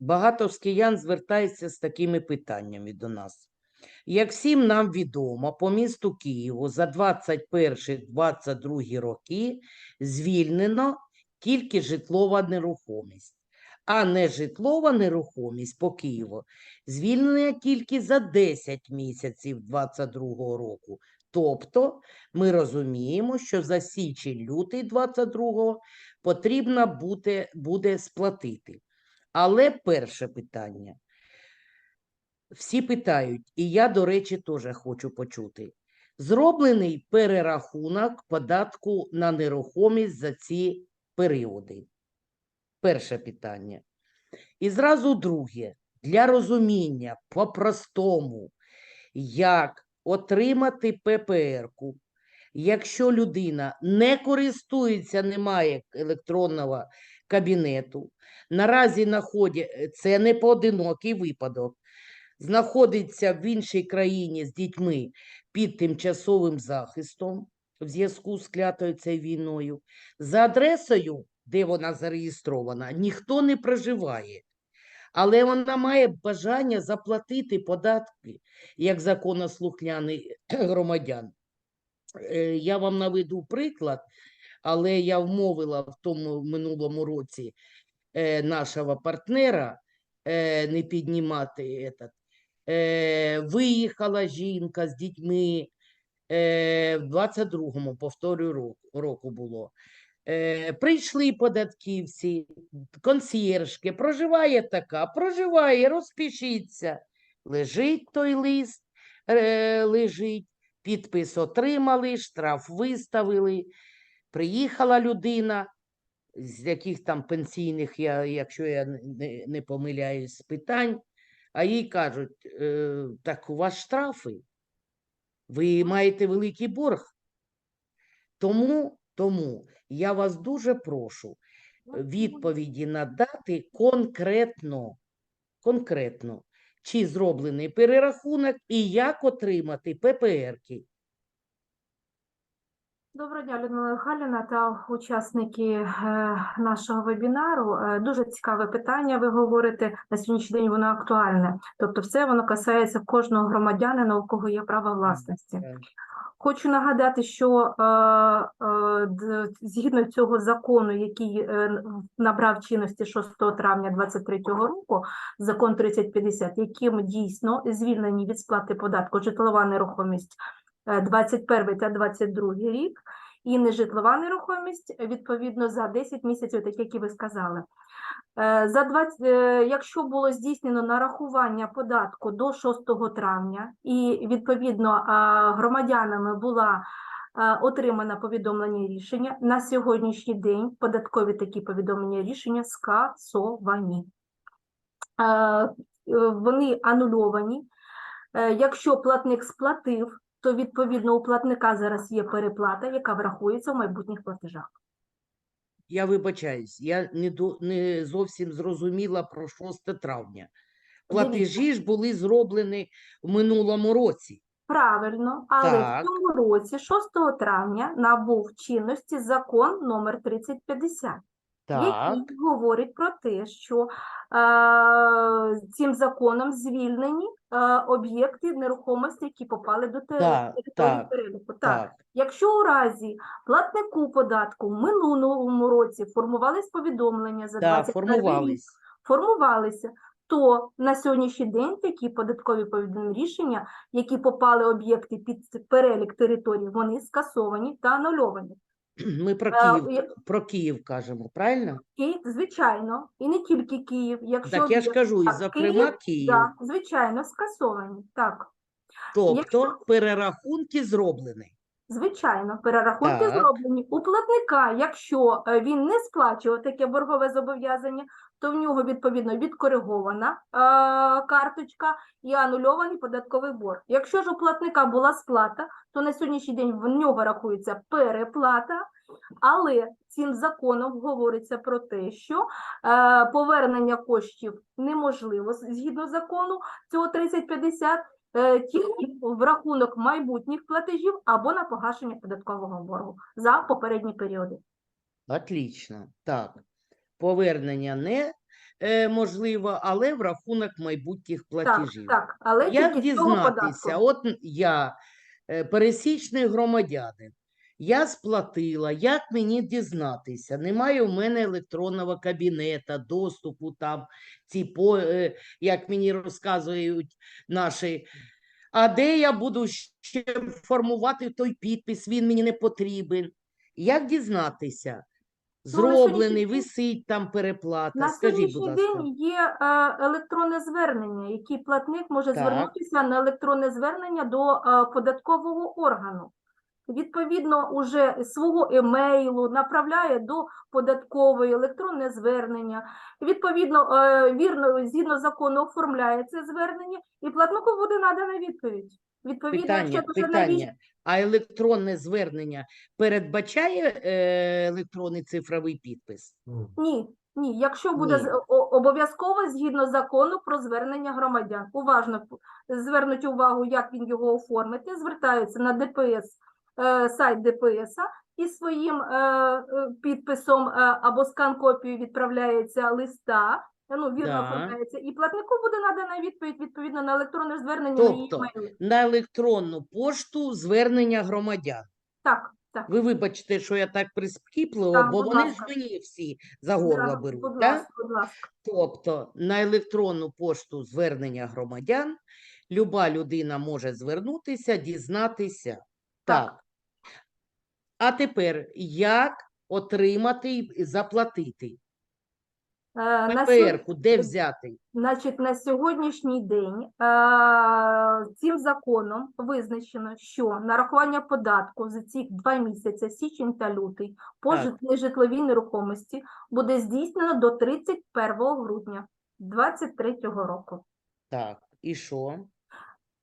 Багато з киян звертаються з такими питаннями до нас. Як всім нам відомо, по місту Києву за 21-22 роки звільнено тільки житлова нерухомість, а нежитлова нерухомість по Києву звільнена тільки за 10 місяців 22 року. Тобто ми розуміємо, що за січень-лютий 22 потрібно буде, буде сплатити. Але перше питання. Всі питають, і я, до речі, теж хочу почути. Зроблений перерахунок податку на нерухомість за ці періоди. Перше питання. І зразу друге. Для розуміння по-простому, як отримати ППР-ку, якщо людина не користується, не має електронного кабінету, наразі наході... це не поодинокий випадок, знаходиться в іншій країні з дітьми під тимчасовим захистом в зв'язку з клятою цією війною, за адресою, де вона зареєстрована, ніхто не проживає. Але вона має бажання заплатити податки як законослухняний громадян. Е, Я вам наведу приклад, але я вмовила в тому минулому році е, нашого партнера е, не піднімати этот. Е, Виїхала жінка з дітьми е, в 22-му, повторюю, року, року було. Е, Прийшли податківці, консьєржки, проживає така, проживає, розпишіться. Лежить той лист, е, лежить, підпис отримали, штраф виставили. Приїхала людина, з яких там пенсійних, я, якщо я не- не, помиляюсь, питань, а їй кажуть, е, так у вас штрафи, ви маєте великий борг. Тому, тому я вас дуже прошу відповіді надати конкретно, конкретно, чи зроблений перерахунок і як отримати ППРки. Доброго дня, Людмила Михайлівна та учасники е, нашого вебінару. Е, Дуже цікаве питання. Ви говорите на сьогоднішній день воно актуальне. Тобто, все воно касається кожного громадянина, у кого є право власності. Хочу нагадати, що е, згідно цього закону, який набрав чинності 6 травня 2023 року, закон 3050, яким дійсно звільнені від сплати податку житлова нерухомість 21 та 22 рік, і нежитлова нерухомість відповідно за 10 місяців, так як і ви сказали. Е, За 20, е, якщо було здійснено нарахування податку до 6 травня, і відповідно громадянами була отримана повідомлення рішення, на сьогоднішній день податкові такі повідомлення рішення скасовані. Е, е, Вони анульовані. Е, Якщо платник сплатив, то відповідно у платника зараз є переплата, яка врахується в майбутніх платежах. Я вибачаюсь, я не, до, не зовсім зрозуміла про 6 травня. Платежі ж були зроблені в минулому році. Правильно, але Так. в цьому році, 6 травня, набув чинності закон номер 3050, Так, який говорить про те, що е, цим законом звільнені е, об'єкти нерухомості, які попали до те- Так, території так, переліку. Так. так. Якщо у разі платнику податку в минулому році формувались повідомлення за Так, 21 рік, формувались. формувалися, то на сьогоднішній день такі податкові повідомлені рішення, які попали об'єкти під перелік територій, вони скасовані та анульовані. Ми про Е, Київ, я- про Київ кажемо, правильно? Київ, звичайно, і не тільки Київ, якщо Так я ж є- кажу, і так, зокрема Київ. да, звичайно, скасовані. Так, Тобто перерахунки зроблені. звичайно, перерахунки Так. зроблені. У платника, якщо е, він не сплачував таке боргове зобов'язання, то в нього відповідно відкоригована е, карточка і анульований податковий борг. Якщо ж у платника була сплата, то на сьогоднішній день в нього рахується переплата, але цим законом говориться про те, що е, повернення коштів неможливо згідно закону цього 3050, е, тільки в рахунок майбутніх платежів або на погашення податкового боргу за попередні періоди. Отлично. Так. Повернення не е, можливо, але в рахунок майбутніх платежів. так, але Як дізнатися? От я е, пересічний громадянин. Я сплатила. Як мені дізнатися? Немає в мене електронного кабінета, доступу там, ці по, е, як мені розказують наші. А де я буду ще формувати той підпис? Він мені не потрібен. Як дізнатися? Ну, Зроблений, висить там переплата. На Скажіть, будь сьогоднішній ласка. день є е, електронне звернення, який платник може Так. звернутися на електронне звернення до е, податкового органу. Відповідно, уже свого емейлу направляє до податкової електронне звернення. Відповідно, е, вірно, згідно закону оформляє це звернення, і платнику буде надана відповідь. Відповідно, Питання, якщо навіщо питання. А електронне звернення передбачає е, електронний цифровий підпис? Ні, ні. Якщо буде Ні. з- о- обов'язково згідно закону про звернення громадян. Уважно п- звернуть увагу, як він його оформити. Звертаються на ДПС, е, сайт ДПС і своїм е, е, підписом е, або скан-копією відправляється листа. Ну, вірно Да. оформляється, і платнику буде надана відповідь відповідно на електронне звернення на її Тобто. На електронну пошту звернення громадян. Так, так. Ви вибачте, що я так прискіпливо, бо вони ж мені всі за горло Да, беруть. будь ласка, будь ласка. Тобто на електронну пошту звернення громадян люба людина може звернутися, дізнатися. Так. Так. А тепер як отримати і заплатити? ППР-ку де взяти? Значить, на сьогоднішній день е, цим законом визначено, що нарахування податку за ці два місяці, січень та лютий, по Так. житловій нерухомості буде здійснено до 31 грудня 2023 року. Так, і що?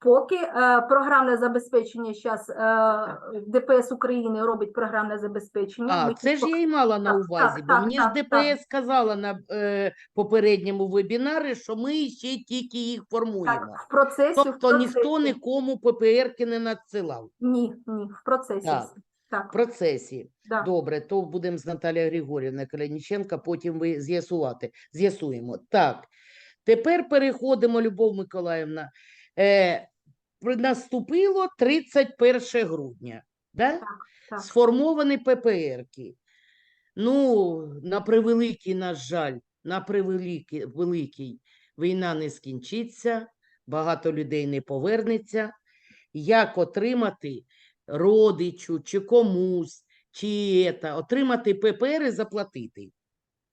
Поки е, програмне забезпечення зараз е, ДПС України робить програмне забезпечення. А, ми це ж чітко- я й мала на увазі, так, бо так, мені ж так, так. ДПС сказала на е, попередньому вебінарі, що ми ще тільки їх формуємо. так, в процесі, в Тобто ніхто нікому ППРки не надсилав. Ні, ні, в процесі. Так. Так, В процесі. да. Добре, то будемо з Наталією Григорівною Каляніченка, потім ви з'ясувати, з'ясуємо. Так, тепер переходимо, Любов Миколаївна. Е, наступило 31 грудня, да? так. Сформовані ППРки. Ну, на превеликий, на жаль, на превеликий великий, війна не скінчиться, багато людей не повернеться. Як отримати родичу чи комусь, чи ета, отримати ППР і заплатити,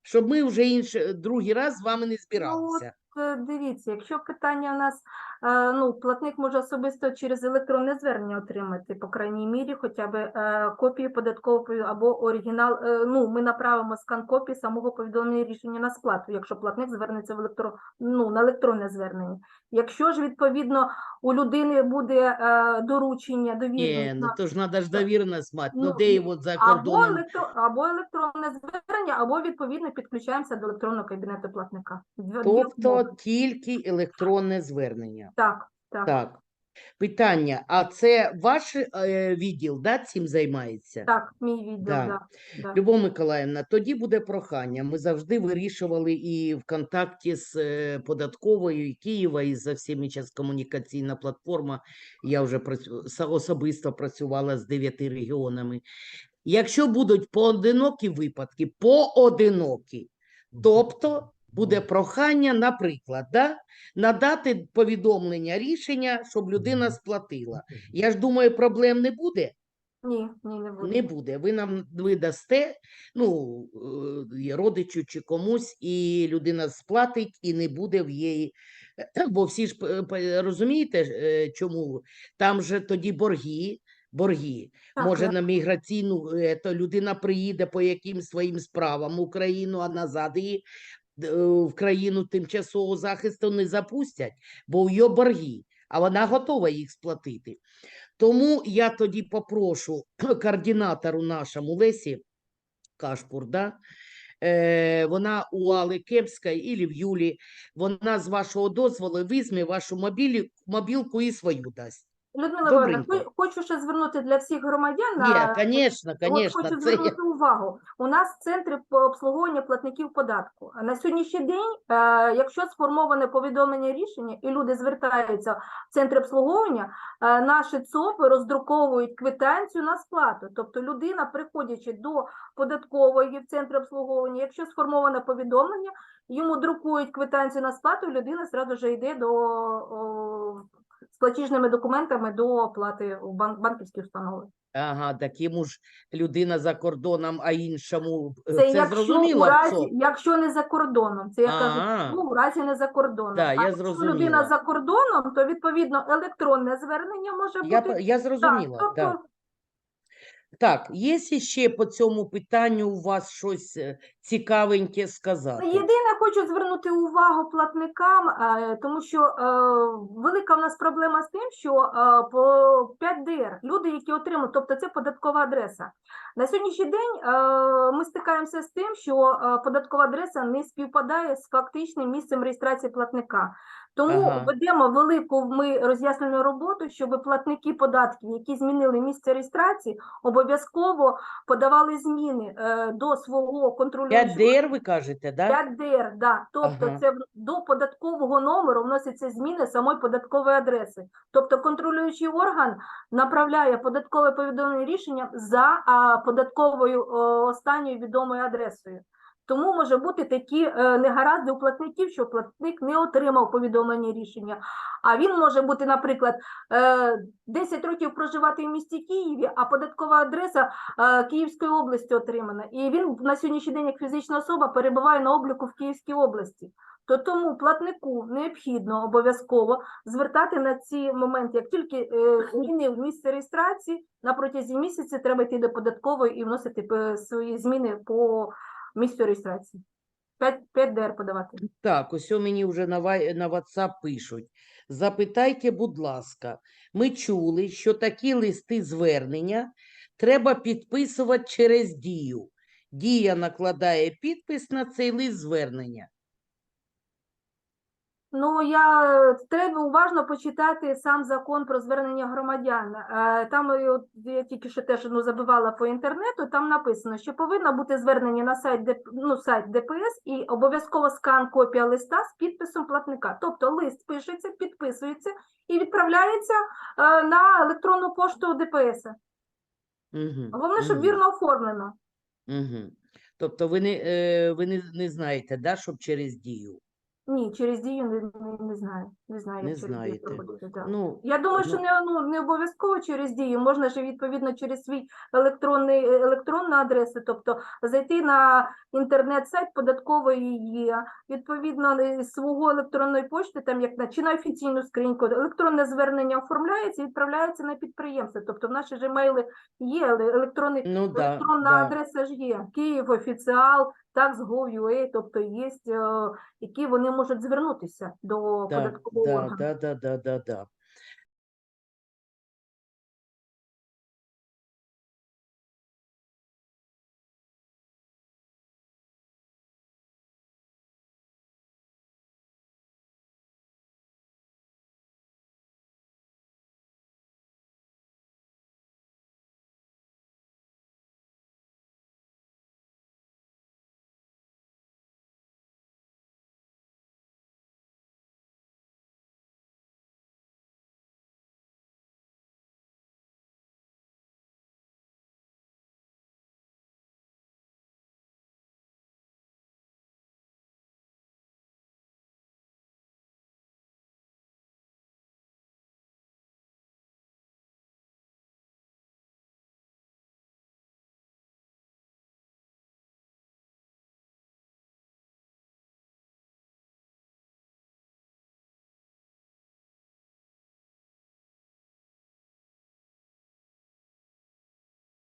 щоб ми вже інше, другий раз з вами не збиралися. Е, Дивіться, якщо питання у нас, е, ну, платник може особисто через електронне звернення отримати, по крайній мірі, хоча б е, копію податкової або оригінал, ну, ми направимо скан копії самого повідомлення рішення на сплату, якщо платник звернеться в електро, ну, на електронне звернення. Якщо ж, відповідно, у людини буде доручення, Ні, ну то ж треба ж довіреність мати. Ну, Ну, де його за або, електро, або електронне звернення, або, відповідно, підключаємося до електронного кабінету платника. Тобто. Тільки електронне звернення. Так, так. Так. Питання: а це ваш е, відділ да, цим займається? Так, мій відділ, Да. да. Да. Любов Миколаївна, тоді буде прохання. Ми завжди вирішували і в контакті з е, податковою і Києва, і за всіми час комунікаційна платформа. Я вже працю- са- особисто працювала з дев'яти регіонами. Якщо будуть поодинокі випадки, поодинокі, тобто буде прохання, наприклад, да, надати повідомлення рішення, щоб людина сплатила. Я ж думаю, проблем не буде. Ні, ні, не буде. Не буде. Ви нам ви дасте, ну, е, родичу чи комусь, і людина сплатить, і не буде в її. Бо всі ж п- розумієте, е, чому? Там же тоді борги, борги. Так, Може, да. на міграційну, е, то людина приїде по якимсь своїм справам в Україну, а назад її е, в країну тимчасового захисту не запустять, бо у її борги, а вона готова їх сплатити. Тому я тоді попрошу координатору нашому Лесі Кашпур, да? е, вона у Али Кепської і в Юлі, вона з вашого дозволу візьме вашу мобілі, мобілку і свою дасть. Людмила Івановна, Добренько. хо- хочу ще звернути для всіх громадян на звісно, От звісно, хочу це я. звернути увагу. У нас центри по обслуговуванню платників податку. А На сьогоднішній день, е, якщо сформоване повідомлення рішення і люди звертаються в центр обслуговування, е, наші ЦОПи роздруковують квитанцію на сплату. Тобто людина, приходячи до податкової в центр обслуговування, якщо сформоване повідомлення, йому друкують квитанцію на сплату, і людина зразу ж йде до о, з платіжними документами до оплати у банк, банківські установи. Ага, так йому ж людина за кордоном, а іншому е, Це, це, якщо зрозуміло. у разі, якщо не за кордоном, це я кажу, ну, у разі не за кордоном. Да, а я якщо зрозуміла. людина за кордоном, то відповідно електронне звернення може бути. Я, я зрозуміла, тобто, да. Так, є ще по цьому питанню у вас щось е, цікавеньке сказати? Єдине, хочу звернути увагу платникам, е, тому що е, велика в нас проблема з тим, що е, по 5ДР люди, які отримують, тобто це податкова адреса. На сьогоднішній день ми стикаємося з тим, що податкова адреса не співпадає з фактичним місцем реєстрації платника. Тому Ага. ведемо велику ми роз'яснену роботу, щоб платники податків, які змінили місце реєстрації, обов'язково подавали зміни е, до свого контролюючого 5DR ви кажете, да? 5ДР, да. Тобто Ага. це до податкового номеру вносяться зміни самої податкової адреси. Тобто контролюючий орган направляє податкове повідомлення рішення за а, податковою о, останньою відомою адресою. Тому може бути такі е, негаразди у платників, що платник не отримав повідомлення рішення. А він може бути, наприклад, е, 10 років проживати в місті Києві, а податкова адреса е, Київської області отримана. І він на сьогоднішній день, як фізична особа, перебуває на обліку в Київській області. То тому платнику необхідно обов'язково звертати на ці моменти, як тільки е, змінив місце реєстрації, на протязі місяця треба йти до податкової і вносити е, свої зміни по місцю реєстрації. 5, 5 ДР подавати. Так, ось у мені вже на, на WhatsApp пишуть. Запитайте, будь ласка, ми чули, що такі листи звернення треба підписувати через дію. Дія накладає підпис на цей лист звернення. Ну, я треба уважно почитати сам закон про звернення громадян. Е, Там е, я тільки що теж ну, забивала по інтернету. Там написано, що повинно бути звернення на сайт ну, сайт ДПС і обов'язково скан копія листа з підписом платника. Тобто лист пишеться, підписується і відправляється е, на електронну пошту ДПС. Угу. Головне, щоб вірно оформлено. Угу. Тобто ви не, е, ви не, не знаєте, да, щоб через дію? Ні, через дію не, не, не знаю. Не знаю, Не як через дію знаєте. проходити. Да. Ну, Я думаю, що ну, не, ну, не обов'язково через дію, можна ж відповідно через свій електронний, електронну адресу, тобто зайти на інтернет-сайт податкової є, відповідно е, свого електронної почти, там як на чи на офіційну скриньку, електронне звернення оформляється і відправляється на підприємство. Тобто в наші ж емейли є еле- електронний ну да, електронна да. адреса ж є. Київ офіціал, tax.gov.ua, тобто є, е, які вони можуть звернутися до Да, податкового да, органу. да, да, да, да, да.